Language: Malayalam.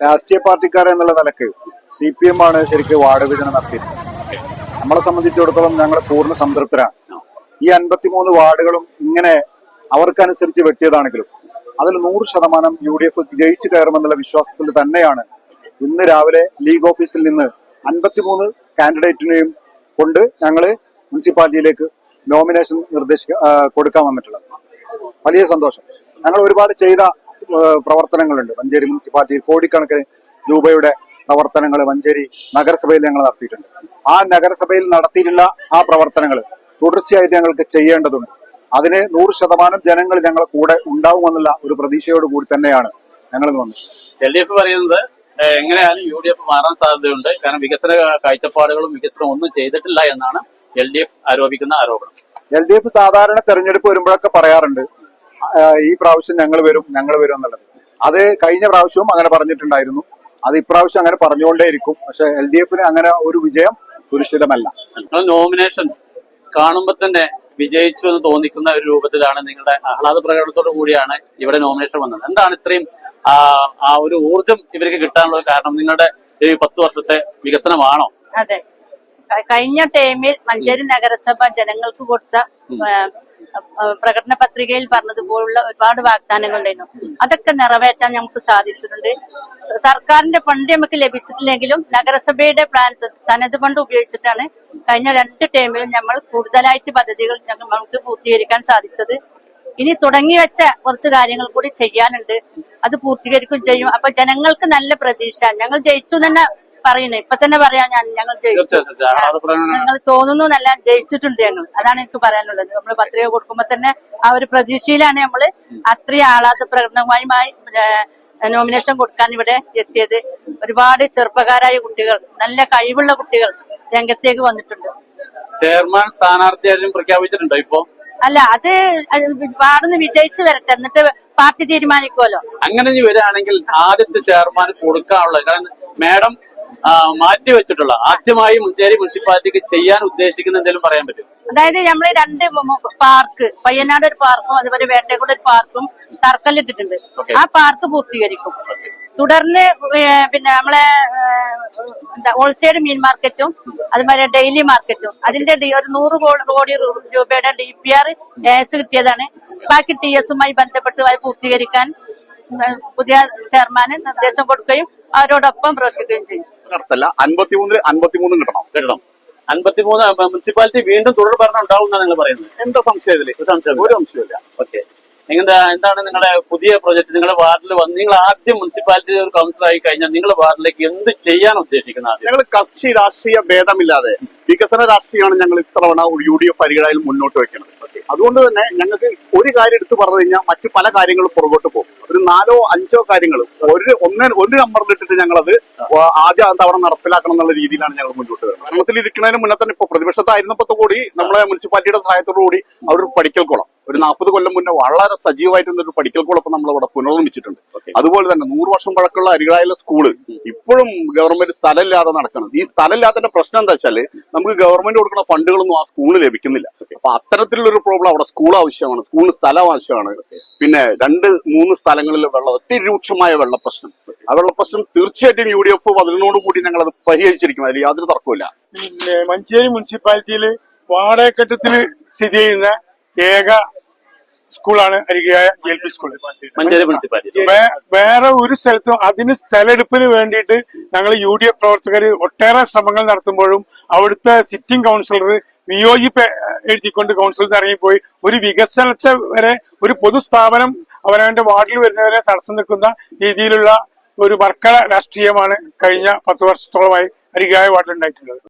രാഷ്ട്രീയ പാർട്ടിക്കാർ എന്നുള്ള നിലയ്ക്ക് സി പി എം ആണ് ശരിക്കും വാർഡ് വിഭജനം നടത്തിയത്. നമ്മളെ സംബന്ധിച്ചിടത്തോളം ഞങ്ങൾ പൂർണ സംതൃപ്തരാണ്. ഈ അൻപത്തിമൂന്ന് വാർഡുകളും ഇങ്ങനെ അവർക്കനുസരിച്ച് വെട്ടിയതാണെങ്കിലും അതിൽ നൂറ് ശതമാനം യു ഡി എഫ് ജയിച്ചു കയറുമെന്നുള്ള വിശ്വാസത്തിൽ തന്നെയാണ് ഇന്ന് രാവിലെ ലീഗ് ഓഫീസിൽ നിന്ന് അൻപത്തിമൂന്ന് കാൻഡിഡേറ്റിനെയും കൊണ്ട് ഞങ്ങൾ മുനിസിപ്പാലിറ്റിയിലേക്ക് നോമിനേഷൻ നിർദ്ദേശിക്ക കൊടുക്കാൻ വന്നിട്ടുള്ളത്. വലിയ സന്തോഷം. ഞങ്ങൾ ഒരുപാട് ചെയ്ത പ്രവർത്തനങ്ങളുണ്ട്. മഞ്ചേരി മുനിസിപ്പാലിറ്റിയിൽ കോടിക്കണക്കിന് രൂപയുടെ പ്രവർത്തനങ്ങൾ മഞ്ചേരി നഗരസഭയിൽ ഞങ്ങൾ നടത്തിയിട്ടുണ്ട്. ആ നഗരസഭയിൽ നടത്തിയിട്ടുള്ള ആ പ്രവർത്തനങ്ങൾ തുടർച്ചയായിട്ട് ഞങ്ങൾക്ക് ചെയ്യേണ്ടതുണ്ട്. അതിന് നൂറ് ശതമാനം ജനങ്ങൾ ഞങ്ങളെ കൂടെ ഉണ്ടാവുമെന്നുള്ള ഒരു പ്രതീക്ഷയോട് കൂടി തന്നെയാണ് ഞങ്ങൾ വന്നത്. എൽ ഡി എഫ് പറയുന്നത് എങ്ങനെയാലും യു ഡി എഫ് മാറാൻ സാധ്യതയുണ്ട്. കാരണം വികസന കാഴ്ചപ്പാടുകളും വികസനം ഒന്നും ചെയ്തിട്ടില്ല എന്നാണ് എൽ ഡി എഫ് ആരോപിക്കുന്ന ആരോപണം. എൽ ഡി എഫ് സാധാരണ തെരഞ്ഞെടുപ്പ് വരുമ്പോഴൊക്കെ പറയാറുണ്ട് ഈ പ്രാവശ്യം ഞങ്ങൾ വരും ഞങ്ങൾ വരും എന്നുള്ളത്. അത് കഴിഞ്ഞ പ്രാവശ്യവും അങ്ങനെ പറഞ്ഞിട്ടുണ്ടായിരുന്നു. അത് ഇപ്രാവശ്യം അങ്ങനെ പറഞ്ഞുകൊണ്ടേയിരിക്കും. പക്ഷെ എൽ ഡി എഫിന് അങ്ങനെ ഒരു വിജയം സുരക്ഷിതമല്ല. നോമിനേഷൻ കാണുമ്പോൾ തന്നെ വിജയിച്ചു എന്ന് തോന്നിക്കുന്ന ഒരു രൂപത്തിലാണ് നിങ്ങളുടെ ആഹ്ലാദ പ്രകടനത്തോടു കൂടിയാണ് ഇവിടെ നോമിനേഷൻ വന്നത്. എന്താണ് ഇത്രയും ആ ആ ഒരു ഊർജം ഇവർക്ക് കിട്ടാനുള്ള കാരണം? നിങ്ങളുടെ ഈ പത്ത് വർഷത്തെ വികസനമാണോ? അതെ. കഴിഞ്ഞ ടൈമിൽ മഞ്ചേരി നഗരസഭ ജനങ്ങൾക്ക് കൊടുത്ത പ്രകടന പത്രികയിൽ പറഞ്ഞതുപോലുള്ള ഒരുപാട് വാഗ്ദാനങ്ങൾ ഉണ്ടായിരുന്നു. അതൊക്കെ നിറവേറ്റാൻ നമുക്ക് സാധിച്ചിട്ടുണ്ട്. സർക്കാരിന്റെ ഫണ്ട് നമുക്ക് ലഭിച്ചിട്ടില്ലെങ്കിലും നഗരസഭയുടെ പ്ലാൻ തനത് ഫണ്ട് ഉപയോഗിച്ചിട്ടാണ് കഴിഞ്ഞ രണ്ട് ടൈമിലും നമ്മൾ കൂടുതലായിട്ട് പദ്ധതികൾ നമുക്ക് പൂർത്തീകരിക്കാൻ സാധിച്ചത്. ഇനി തുടങ്ങി വെച്ച കുറച്ച് കാര്യങ്ങൾ കൂടി ചെയ്യാനുണ്ട്. അത് പൂർത്തീകരിക്കും ചെയ്യും. അപ്പൊ ജനങ്ങൾക്ക് നല്ല പ്രതീക്ഷ. ഞങ്ങൾ ജയിച്ചു തന്നെ പറയുന്നത് ഇപ്പൊ തന്നെ പറയാം ഞാൻ ഞങ്ങൾ ജയിച്ചു. ഞങ്ങൾ തോന്നുന്നു നല്ല ജയിച്ചിട്ടുണ്ട് ഞങ്ങൾ അതാണ് എനിക്ക് പറയാനുള്ളത്. നമ്മൾ പത്രിക കൊടുക്കുമ്പോ തന്നെ ആ ഒരു പ്രതീക്ഷയിലാണ് നമ്മൾ അത്രയും ആളാത്ത പ്രകടനവുമായി നോമിനേഷൻ കൊടുക്കാൻ ഇവിടെ എത്തിയത്. ഒരുപാട് ചെറുപ്പക്കാരായ കുട്ടികൾ നല്ല കഴിവുള്ള കുട്ടികൾ രംഗത്തേക്ക് വന്നിട്ടുണ്ട്. ചെയർമാൻ സ്ഥാനാർത്ഥിയായിട്ടും പ്രഖ്യാപിച്ചിട്ടുണ്ടോ ഇപ്പോ? അല്ല അത് വാർന്ന് വിജയിച്ചു വരട്ടെ എന്നിട്ട് പാർട്ടി തീരുമാനിക്കുമല്ലോ അങ്ങനെ വരികയാണെങ്കിൽ ആദ്യത്തെ ചെയർമാൻ കൊടുക്കാനുള്ളത്. കാരണം മാഡം ആ, മാറ്റി വെച്ചിട്ടുള്ള ആദ്യമായി മുഞ്ചേരി മുനിസിപ്പാലിറ്റിക്ക് ചെയ്യാൻ ഉദ്ദേശിക്കുന്ന എന്തെങ്കിലും പറയാൻ പറ്റും അതായത് നമ്മൾ രണ്ട് പാർക്ക് പയ്യനാട് ഒരു പാർക്കും അതുപോലെ വേട്ടയക്കുട ഒരു പാർക്കും തറക്കല്ലിട്ടിട്ടുണ്ട്. ആ പാർക്ക് പൂർത്തീകരിക്കും. തുടർന്ന് പിന്നെ നമ്മളെ ഹോൾസെയിൽ മീൻ മാർക്കറ്റും അതുപോലെ ഡെയിലി മാർക്കറ്റും. അതിന്റെ ഒരു നൂറ് കോടി രൂപയുടെ ഡി പി ആർ എസ് കിട്ടിയതാണ്. ബാക്കി ടി എസുമായി ബന്ധപ്പെട്ട് അത് പൂർത്തീകരിക്കാൻ പുതിയ ചെയർമാന് നിർദ്ദേശം കൊടുക്കുകയും അവരോടൊപ്പം പ്രവർത്തിക്കുകയും ചെയ്യും. നടത്തല്ല. അൻപത്തിമൂന്നിൽ അൻപത്തിമൂന്നും കിട്ടണം. കിട്ടണം. അൻപത്തിമൂന്ന് മുനിസിപ്പാലിറ്റി വീണ്ടും തുടർ ഭരണം ഉണ്ടാവും എന്നാണ് നിങ്ങൾ പറയുന്നത്? എന്താ സംശയം ഇതിൽ? ഒരു സംശയം ഒരു സംശയമില്ല ഓക്കെ. നിങ്ങളുടെ എന്താണ് നിങ്ങളുടെ പുതിയ പ്രോജക്ട് നിങ്ങളുടെ വാർഡിൽ വന്ന് നിങ്ങൾ ആദ്യം മുനിസിപ്പാലിറ്റി ഒരു കൗൺസിലർ ആയി കഴിഞ്ഞാൽ നിങ്ങളുടെ വാർഡിലേക്ക് എന്ത് ചെയ്യാൻ ഉദ്ദേശിക്കുന്ന ഞങ്ങൾ കക്ഷി രാഷ്ട്രീയ ഭേദമില്ലാതെ വികസന രാഷ്ട്രീയമാണ് ഞങ്ങൾ ഇത്തവണ യു ഡി എഫ് പരിഗണനയിൽ മുന്നോട്ട് വെക്കുന്നത്. അതുകൊണ്ട് തന്നെ ഞങ്ങൾക്ക് ഒരു കാര്യം എടുത്ത് പറഞ്ഞു കഴിഞ്ഞാൽ മറ്റു പല കാര്യങ്ങളും പുറകോട്ട് പോകും. ഒരു നാലോ അഞ്ചോ കാര്യങ്ങൾ ഒരു ഒന്ന് ഒരു നമ്പറിൽ ഇട്ടിട്ട് ഞങ്ങളത് ആദ്യ തവണ നടപ്പിലാക്കണം എന്നുള്ള രീതിയിലാണ് ഞങ്ങൾ മുന്നോട്ട് വരുന്നത്. ഭരണത്തിൽ ഇരിക്കുന്നതിന് മുന്നേ തന്നെ ഇപ്പൊ പ്രതിപക്ഷത്തായിരുന്നപ്പോ കൂടി നമ്മളെ മുനിസിപ്പാലിറ്റിയുടെ സഹായത്തോടു കൂടി അവർ പഠിക്കൽ കുളം ഒരു നാൽപ്പത് കൊല്ലം മുന്നേ വളരെ സജീവമായിട്ടുള്ള ഒരു പഠിക്കൽ കുളം നമ്മൾ ഇവിടെ പുനർനിർമ്മിച്ചിട്ടുണ്ട് അതുപോലെ തന്നെ നൂറ് വർഷം പഴക്കമുള്ള അരികളായുള്ള സ്കൂൾ ഇപ്പോഴും ഗവൺമെന്റ് സ്ഥലമില്ലാതെ നടക്കണം. ഈ സ്ഥലമില്ലാത്തതിന്റെ പ്രശ്നം എന്താ വെച്ചാൽ നമുക്ക് ഗവൺമെന്റ് കൊടുക്കുന്ന ഫണ്ടുകളൊന്നും ആ സ്കൂളിൽ ലഭിക്കുന്നില്ല. അപ്പൊ അത്തരത്തിലുള്ള പ്രോബ്ലം അവിടെ സ്കൂൾ ആവശ്യമാണ് സ്കൂളിന് സ്ഥലം ആവശ്യമാണ്. പിന്നെ രണ്ട് മൂന്ന് സ്ഥലങ്ങളിൽ വെള്ളം ഒത്തിരി രൂക്ഷമായ വെള്ളപ്രശ്നം. ആ വെള്ളപ്രശ്നം തീർച്ചയായിട്ടും യു ഡി എഫ് അതിനോട് കൂടി ഞങ്ങൾ അത് പരിഹരിച്ചിരിക്കും. അതിൽ യാതൊരു തർക്കമില്ല പിന്നെ മഞ്ചേരി മുനിസിപ്പാലിറ്റിയിൽ വാടകക്കെട്ടത്തിൽ സ്ഥിതി ചെയ്യുന്ന ഏക സ്കൂളാണ് അരികയായ ജി എൽ പി സ്കൂൾ. വേറെ ഒരു സ്ഥലത്തും അതിന് സ്ഥലെടുപ്പിന് വേണ്ടിയിട്ട് ഞങ്ങൾ യു ഡി എഫ് പ്രവർത്തകർ ഒട്ടേറെ ശ്രമങ്ങൾ നടത്തുമ്പോഴും അവിടുത്തെ സിറ്റിംഗ് കൗൺസിലർ വിയോജിപ്പ് എഴുതിക്കൊണ്ട് കൗൺസിലിൽ നിന്ന് ഇറങ്ങിപ്പോയി. ഒരു വികസനത്തെ വരെ ഒരു പൊതുസ്ഥാപനം അവനവന്റെ വാർഡിൽ വരുന്നവരെ തടസ്സം നിൽക്കുന്ന രീതിയിലുള്ള ഒരു വർക്കള രാഷ്ട്രീയമാണ് കഴിഞ്ഞ പത്ത് വർഷത്തോളമായി അരികായ വാർഡിലുണ്ടായിട്ടുള്ളത്